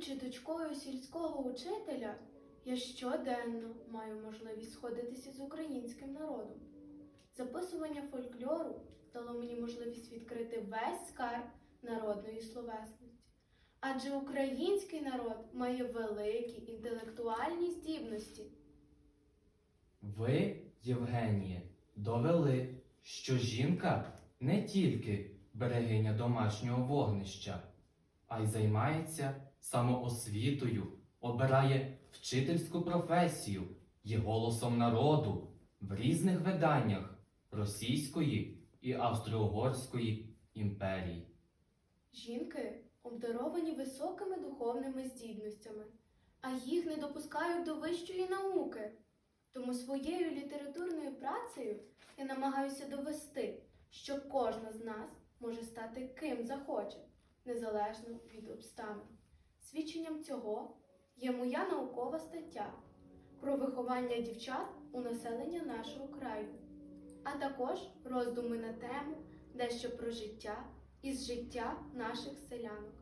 Чи дочкою сільського учителя я щоденно маю можливість сходитися з українським народом. Записування фольклору дало мені можливість відкрити весь скарб народної словесності. Адже український народ має великі інтелектуальні здібності. Ви, Євгеніє, довели, що жінка не тільки берегиня домашнього вогнища, а й займається самоосвітою, обирає вчительську професію, є голосом народу в різних виданнях Російської і Австро-Угорської імперії. Жінки обдаровані високими духовними здібностями, а їх не допускають до вищої науки. Тому своєю літературною працею я намагаюся довести, що кожна з нас може стати ким захоче, незалежно від обставин. Свідченням цього є моя наукова стаття про виховання дівчат у населення нашого краю, а також роздуми на тему дещо про життя із життя наших селянок.